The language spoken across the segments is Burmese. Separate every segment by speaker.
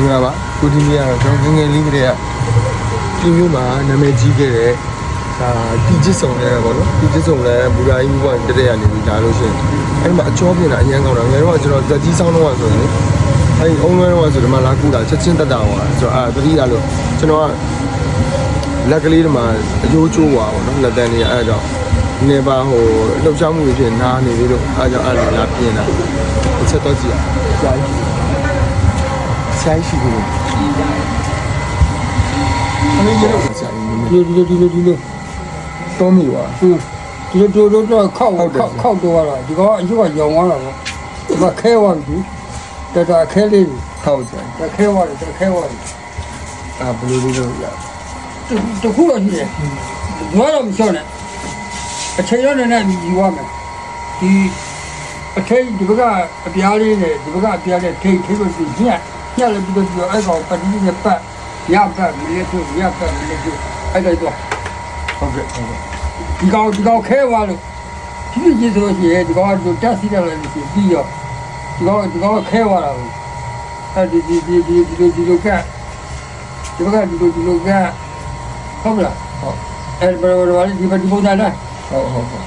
Speaker 1: င်္ဂလာပါကိုဒီနေ့ကတော့ကျွန်တော်ငယ်ငယ်လေးကတည်းကဒီမျိုးမှာနာမည်ကြီးခဲ့တဲ့ဒါတီချစ်ဆောင်လဲပေါ့နော်တီချစ်ဆောင်လဲဘူရာကြီးဘုရားတက်တဲ့ရနေပြီဒါလို့ရှိရင်အဲ့ဒီမှာအချောပြင်တာအရင်ကောင်းတာငယ်တော့ကျွန်တော်သက်ကြီးဆောင်တော့ဆိုရင်အဲ့ဒီအုံလွဲတော့ဆိုဒီမှာလာကူတာချက်ချင်းတက်တာဟောဆိုတော့အာတတိယလို့ကျွန်တော်ကလက်ကလေးတွေမှာအယိုးချိုးသွားပါတော့လက်တန်းလေးအဲ့တော့နေပါဟိုလှုပ်ရှားမှုတွေဖြစ်နားနေပြီလို့အားကြောင့်အဲ့လိုလာပြင်တာတစ်ချက်တော့ကြည့်ရအောင် ဆိုင်ရှိဘူးအမေကြီးတော့ဆိုင်နေ
Speaker 2: ဒီလိုဒီလိုဒီလိုဒီလို
Speaker 1: တော့မိသွား
Speaker 2: ဟင်းဒီလိုတို့တို့တော့ခောက်
Speaker 1: ဟုတ်တယ်
Speaker 2: ခောက်ခောက်တော့တော့ဒီကောင်အယူကရောင်သွားတာပေါ့ဒီမှာခဲသွားပြီတော်တော်ခဲလေးပြီ
Speaker 1: ထောက်ဆိုင်
Speaker 2: တခဲသွားတယ်တခဲသွားတယ်
Speaker 1: အာဘယ်လိုလေးလို့ရ
Speaker 2: တခုတော့ရှိတယ်ဘွားတော့မလျှော့နဲ့အချိန်ရောနဲ့ယူရမယ်ဒီအချိန်ဒီဘက်ကအပြားလေးနဲ့ဒီဘက်ကအပြားလေးထိထိလို့ရှိညက်ညက်လည်းပြီးတော့ပြီးတော့အဲ့ကောင်ပတိနဲ့ပတ်ရပတ်မလေးတို့ရပ တ်မလေးတို့အဲ့ဒါတော့
Speaker 1: ဟုတ်ကဲ့ဟုတ်ကဲ့
Speaker 2: ဒီကောင်ဒီကောင်ခဲသွားလို့ဒီလိုကြီးဆိုလို့ရှိရင်ဒီကောင်ကတက်စီတယ်လည်းရှိပြီးရောဒီကောင်ဒီကောင်ခဲသွားတာကိုအဲဒီဒီဒီဒီဒီလိုဒီလိုကဒီဘက်ကဒီလိုဒီလိုကဟုတ်လား
Speaker 1: ဟုတ်
Speaker 2: အဲ့ဘယ်လိုလဲဒီဘက်ဒီပုံစံလား
Speaker 1: ဟုတ်ဟုတ်ဟုတ်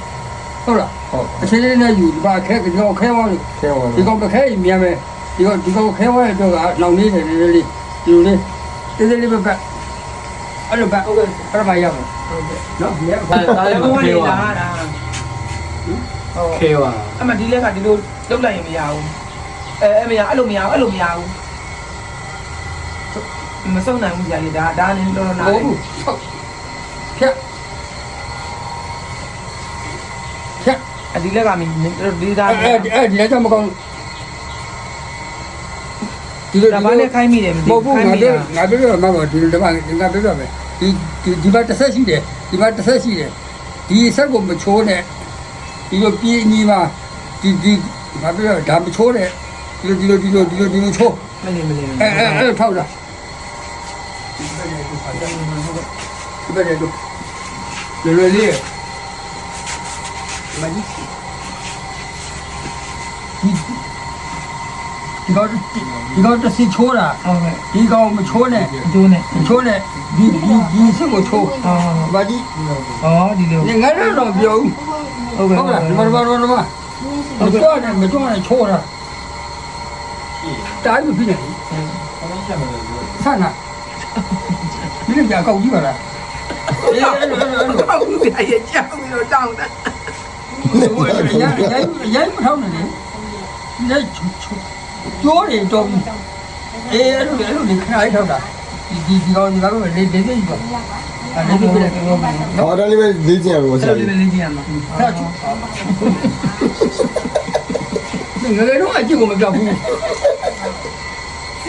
Speaker 2: ဟုတ်လား
Speaker 1: ဟုတ်
Speaker 2: အချိန်လေးနဲ့ယူဒီဘက်ခဲဒီကောင်ခဲသွားလို့
Speaker 1: ခဲဝင်
Speaker 2: ဒီကောင်မခဲရင်မြန်မယ်ဒီကောင်ဒီကောင်ခဲသွားတဲ့တော့ကလောင်နေတယ်လေးလေးလေးဒီလိုလေးတေးသေးလေးပဲပဲအဲ့လိုပဲဟုတ်ကဲ့အဲ့ဒါမှရမယ်ဟုတ်ကဲ့နော်ဒီက
Speaker 3: ဒါဒါလည်းဘဝလေးလာတာ
Speaker 4: ခေဝါ
Speaker 3: အမဒီလက်ကဒီလိုလုတ်လိုက်ရင်မရဘူးအဲအဲမရအဲ့လိုမရဘူးအဲ့လိုမရဘူးမစုံနိုင်ဘူးကြာကြီးဒါဒါလည်းတော်တော်နာ
Speaker 2: ဟုတ်
Speaker 3: တယ်
Speaker 2: ဘူးဟုတ်ဖြတ်ဖြတ်
Speaker 3: အဒီလက်ကမင်းဒီသား
Speaker 2: အဲ့အဲ့အဲ့ဒီလည်းတော့မကောင်း ဒီလို
Speaker 3: ဒါမှလည်းခိုင်းမိတယ်မသိ
Speaker 2: မဟုတ်ဘူး
Speaker 3: ခိုင်း
Speaker 2: ငါ
Speaker 3: မိ
Speaker 2: ပြော
Speaker 3: တာ
Speaker 2: ငါပြောပြမှာပါဒီလိုတမငါပြောပြမယ်ဒီဒီဒီမှာတစ်ဆက်ရှိတယ်ဒီမှာတစ်ဆက်ရှိတယ်ဒီဆက်ကိုမချိုးနဲ့ဒီလိုပြေးညီမှာဒီဒီငါပြောပြဒါမချိုးနဲ့ဒီလိုဒီလိုဒီလိုဒီလိုဒီလိုချိုး
Speaker 3: မလီမလီ
Speaker 2: အဲအဲအဲထောက်တာဒီဘက်ကတော့လေလေလေးမကြီး ဒီကောင်ဒီကောင်တစီချိုးတာ
Speaker 3: ဟုတ်ကဲ့
Speaker 2: ဒီကောင်မချိုးနဲ့
Speaker 3: ဒိုးနဲ့
Speaker 2: မချိုးနဲ့ဒီဒီဒီစစ်ကိုချိုး
Speaker 3: အော်
Speaker 2: မကြီး
Speaker 3: ဟောဒီလို
Speaker 2: ငါလည်းတော့ပြောဦး
Speaker 3: ဟုတ်ကဲ့
Speaker 2: ဟုတ်လားဒီမှာဒီမှာဒီမှာမတော်နဲ့မတော်နဲ့ချိုးတာတိုင်းမဖြစ်နဲ့ဆန္ဒဒီလိုကြာကောက်ကြည့်ပါလားအေးအဲ့လိုအဲ့လိုအဲ့လို
Speaker 3: ဟုတ်ပြီအရင်ကြောက်ပြီးတော့တောင်းတာ
Speaker 2: ရိုင်းရိုင်းရိုင်းမထောင်းနဲ့လေလက်ချိုးချိုး ကျိုးတွေတော့အေးအဲ့လိုအဲ့လိုနေခဏလေးထောက်တာဒီဒီဒီကောင်ဒီကောင်လေးလေးလေးကြီးပေါ့အဲ့ဒါလေးပဲတော့
Speaker 1: ဟောဒါလေးပဲလေးကျင်ရမှာ
Speaker 3: ဆ
Speaker 1: ရာ
Speaker 3: လေးလေးကျင်ရမှာ
Speaker 2: အဲ့ဒါကျိုးငရေတော့အကျိုးမပြောက်ဘူး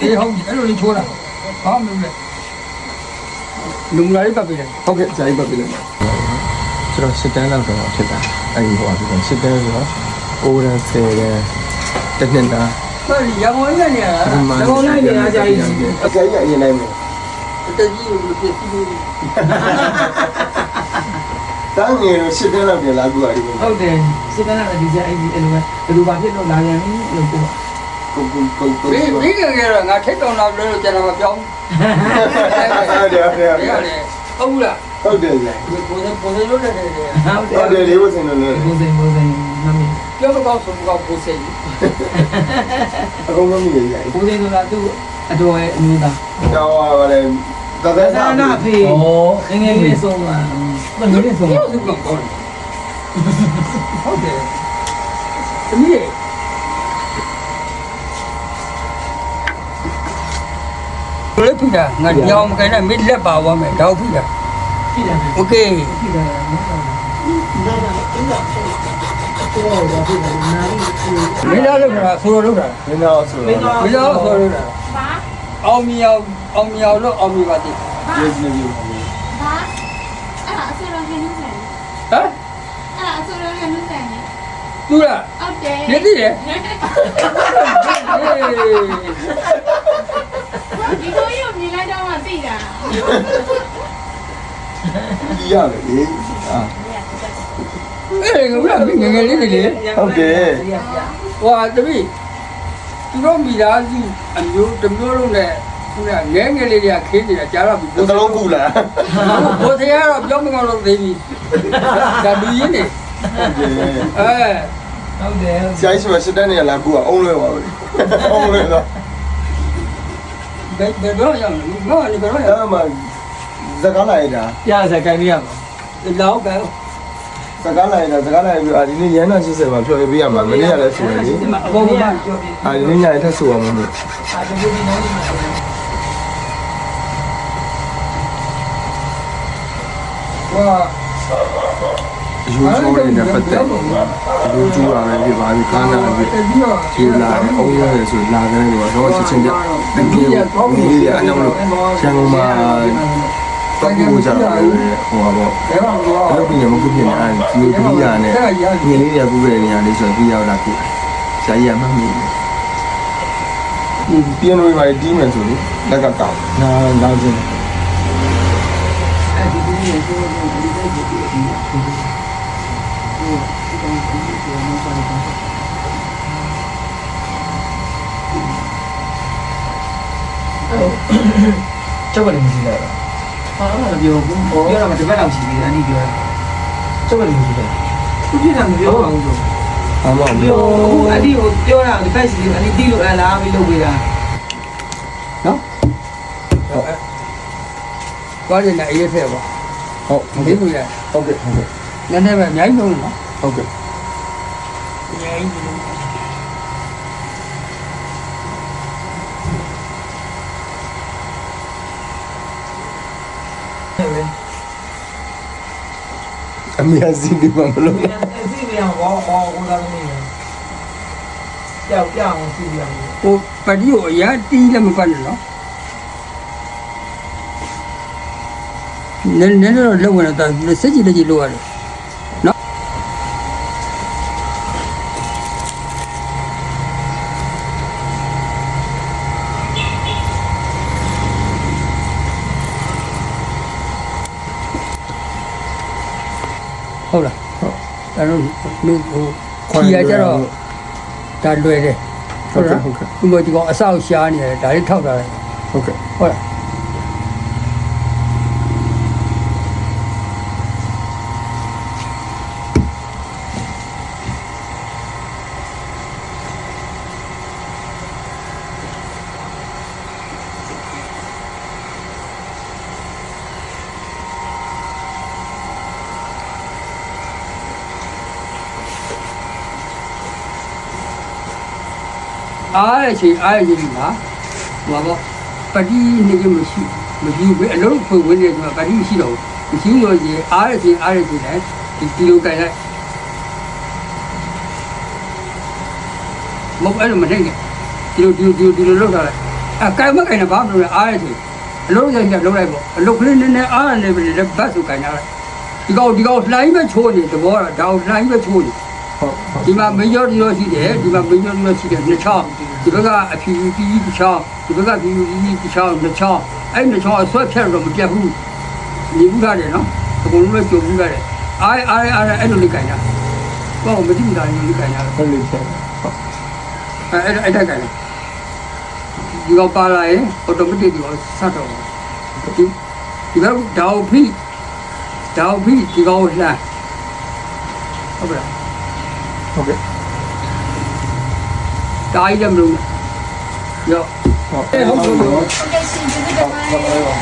Speaker 2: အေးဟုတ်အဲ့လိုလေးချိုးတာဘာမှမလုပ်လဲလူမလာလေးပတ်ပေးတယ်
Speaker 1: ဟုတ်ကဲ့ဆရာကြီးပတ်ပေးလိုက်ကျွန်တော်စစ်တန်းလောက်တော့ဖြစ်တာအဲ့ဒီဟိုအဖြစ်စစ်တန်းဆိုတော့ကိုရန်ဆယ်တန်းတစ်နှစ်သား
Speaker 2: ဟုတ်ပြီရမုံ
Speaker 3: ကြီးကနေရတာရမုံကြီးကနေရကြကြီး
Speaker 1: အကြိုက်ကအရင်တိုင်းပဲ
Speaker 2: တကြီးကိုပြည့်ပြီး
Speaker 1: တောင်းနေတော့ရှစ်တန်းလောက်ပြန်လာကူတာဒီလို
Speaker 3: ဟုတ်တယ်ရှစ်တန်းလောက်ဒီကြအဲ့ဒီအဲ့လိုပဲဘယ်လိုပါဖြစ်လို့လာပြန်ပြီအဲ့လိုပေါ့
Speaker 1: ဘယ်ဘယ်
Speaker 2: ကငါထိတ်ကောင်လာလို့ကျွန်တော်မပြောဘူး
Speaker 1: ဟုတ်တယ်ဟုတ်တယ်ဟုတ်တယ်
Speaker 2: ဟုတ်လား
Speaker 1: ဟုတ်တယ်ဗျာကို
Speaker 2: ယ်ကကိုယ်လို့လည်းတယ်
Speaker 3: ဟုတ်တယ်
Speaker 1: ဟုတ်တယ်လေးဝစင်လို့လည်း
Speaker 3: ကိုယ်စင်ကိုယ်စင် ပြောမ
Speaker 2: ကောင်းဆိုမကောင်းကိုစိတ်
Speaker 1: အကုန်လုံးကြီးရိုက်
Speaker 3: ကိုစိတ်ဆိုတာသူ့အတော်ရဲ့အမျိုးသား
Speaker 1: တော့ဟာလေသ
Speaker 3: ဒ္ဒါနာဖေဩငငယ်လေးဆုံးသွားမငယ်လေးဆုံး
Speaker 2: သွားဟုတ်ကောင်းဟုတ်တယ်သမီးဘယ်ပြတာငါညောင်ခိုင်းလိုက်မလက်ပါဝမယ်တော့ပြတာ
Speaker 3: ပြတာ
Speaker 2: โอเค
Speaker 3: ပြတာနော်
Speaker 2: မင်းသားလောက်တာဆိုတော့လောက်တာ
Speaker 1: မင်းတော့ဆို
Speaker 3: မင်း
Speaker 1: တော့
Speaker 3: သား
Speaker 2: မင်းသားဆိုတော့လောက်တာအောင်မြောင်အောင်မြောင်လို့အောင်မြေပါတိဟ
Speaker 1: ရေးကြည့်ပြီး
Speaker 5: ဘာအဲ့ဒါအဆိုတော်ဟင်းနုဆိုင်
Speaker 2: မ်
Speaker 5: အဲ့ဒါအဆိုတော်ဟင်းနုဆိုင်နေ
Speaker 2: သူလား
Speaker 5: ဟုတ်တယ်
Speaker 2: နေသိတယ်
Speaker 5: ဒီကိုရုပ်မြင်လိုက်တော့မှသိတာ
Speaker 1: ကြီးရတယ်လေအာ
Speaker 2: အေးငါကငငယ်လေးတွေလေ
Speaker 1: ဟုတ်တယ်
Speaker 2: ဟွာတပည့်သူတို့မိသားစုအမျိုးတစ်မျိုးလုံးနဲ့ခုနငယ်ငယ်လေးတွေကခင်းနေတာကြားတော့ဘူး
Speaker 1: သလုံးပူလား
Speaker 2: ဘိုးတရားတော့ပြောမကောင်းလို့သေးပြီဒါလူရင်းနေအဲ
Speaker 4: ဟုတ်တယ်
Speaker 1: ဆရာကြီးဆိုစစ်တက်နေရလားကူကအုံးလွဲပါဘူးအုံးလွဲတော့
Speaker 2: ဘယ်ဘယ်တော့ရောက်လဲငါကနေဘယ်တော့ရောက်
Speaker 1: အဲ့မှာဇကားလိုက်တာ
Speaker 4: ပြစကိုင်းလေးရမှာ
Speaker 2: လောက်ပဲ
Speaker 1: ဇကားလိုက်တာဇကားလိုက်ပြီးအာဒီနေ့ရန်နာ80မှာဖျော်ပြရမှာမနေ့ကလည်းဆိုရလေ
Speaker 2: ဒီမှာအပေါ်မှာပြောပြ
Speaker 1: အာဒီနေ့ညရင်ထပ်ဆိုရမှာမို့
Speaker 4: အာတကူဒီနော်ဒီမှာ
Speaker 2: ဟော
Speaker 1: အယူဆိုးတွေနဲ့ပတ်သက်ပြီးလူကျူတာပဲဖြစ်ပါပြီကားနာပြီ
Speaker 2: ပြီးတော့
Speaker 1: ခြေလာတယ်အုံးရတယ်ဆိုလာကြတယ်တော့တော့ချက်ချင်းပြဒီကြီးဒီကြီးအကြောင်းလို့ဆံကုန်မှာ တော့ကိုကြတာလေဟိုပါပေါ့
Speaker 2: ဘယ်မှာတော့
Speaker 1: အဲ့လိုပြင်မကုပြင်နဲ့အဲဒီဒီကြီးရနဲ့ငင်းလေးတွေကကုခဲ့တဲ့နေရာလေးဆိုပြီးရောက်လာခုဆရာကြီးကမှတ်မိတယ်ပြန်လို့ပါတီးမယ်ဆိုလို့လက်ကကောက်နားနားချင်း
Speaker 4: အဲ့ဒီဒီရေဆိုတော့ဒီတဲ့ဒီဒီကျောက်လည်းမရှိလိုက်ပါ ဟာတော့ပြောဘူးပြောတော့မတပတ်လောက်ရှိသေးတယ်အနည်းပြောတာကျောက်လည်းမရှိလိုက်သူပြတာမပြောပါဘူးဆို
Speaker 1: အမှန်
Speaker 4: ပြောအခုအဒီကိုပြောတာဒီဘက်စီအနည်းတီးလို့အလားပြီးလုပ်ပေးတာ
Speaker 2: နော်သွားရင်လည်းအေးဖဲပေါ့
Speaker 1: ဟုတ်
Speaker 2: မသိဘူးလေ
Speaker 1: ဟုတ်ကဲ့ဟုတ်ကဲ့
Speaker 2: နည်းနည်းပဲအများကြီးလုံးနော်
Speaker 1: ဟုတ်ကဲ့
Speaker 2: အများကြီးလုံး
Speaker 1: အမေအစီဒီမှာမလို့
Speaker 4: အဲ့ဒီမရဘောဘောဟိုလာနေတယ်ကြောက်ကြောက်အောင်စီးရအောင်
Speaker 2: ဟိုပတိကိုအရာတီးလည်းမပတ်နဲ့နော်နည်းနည်းတော့လုံဝင်တော့စစ်ကြည့်လက်ကြည့်လို့ရတယ် ဟုတ်လားဟုတ်ဒါတော့မင်းဟိုခီရကြတော့ဒါလွယ်တယ်
Speaker 1: ဟုတ်ကဲ့ဟုတ်ကဲ့
Speaker 2: ဒီမှာဒီကောင်အဆောက်ရှားနေတယ်ဒါလေးထောက်တာလေ
Speaker 1: ဟုတ်ကဲ့
Speaker 2: ဟုတ်လား အားရချင်အားရချင်ဒီမှာဟောပေါ့ပတိနေကမရှိမရှိဘူးအလုံးဖွင့်ဝင်နေတယ်ပတိမရှိတော့ဘူးမရှိလို့ရေအားရချင်အားရချင်တယ်ဒီကီလိုကန်လိုက်မဟုတ်အဲ့လိုမထိတ်နဲ့ဒီလိုဒီလိုဒီလိုဒီလိုလောက်ထားလိုက်အဲကိုင်မကိုင်နဲ့ဘာမှမလုပ်နဲ့အားရချင်အလုံးရချင်လုံးလိုက်ပေါ့အလုံးကလေးနည်းနည်းအားရနေပြီလေဘတ်ဆိုကန်ထားလိုက်ဒီကောင်ဒီကောင်လှိုင်းပဲချိုးနေသဘောတော့ဒါကိုလှိုင်းပဲချိုးနေ
Speaker 1: ဟုတ်ဟုတ်
Speaker 2: ဒီမှာမင်းရောဒီရောရှိတယ်ဒီမှာမင်းရောဒီရောရှိတယ်နှစ်ချောင်းဒီဘက်ကအဖြူဖြူကြီးတစ်ချောင်းဒီဘက်ကဖြူဖြူကြီးတစ်ချောင်းနှစ်ချောင်းအဲ့နှစ်ချောင်းအဆွဲဖြတ်တော့မပြတ်ဘူးနေဘူးထားတယ်နော်အကုန်လုံးပဲကြုံဘူးထားတယ်အားအားအားအဲ့လိုလေးကြိုင်တာဘာမှမသိဘူးဒါလေးလေးကြိုင်တာ
Speaker 1: ဟုတ်လေဆက်
Speaker 2: အဲ့အဲ့အဲ့တက်ကြိုင်ဒီကောပါလာရင်အော်တိုမက်တစ်ဒီကောဆက်တော့ဒီဒီဘက်ဒေါက်ဖိဒေါက်ဖိဒီကောလှမ်းဟုတ်ကဲ့
Speaker 1: ဟုတ်ကဲ့
Speaker 2: တားကြီးလည်းမလုပ်ဘူးရော
Speaker 1: ဟုတ်
Speaker 2: ဟုတ်ဟုတ်ဟုတ်
Speaker 5: ဟုတ်ဟုတ်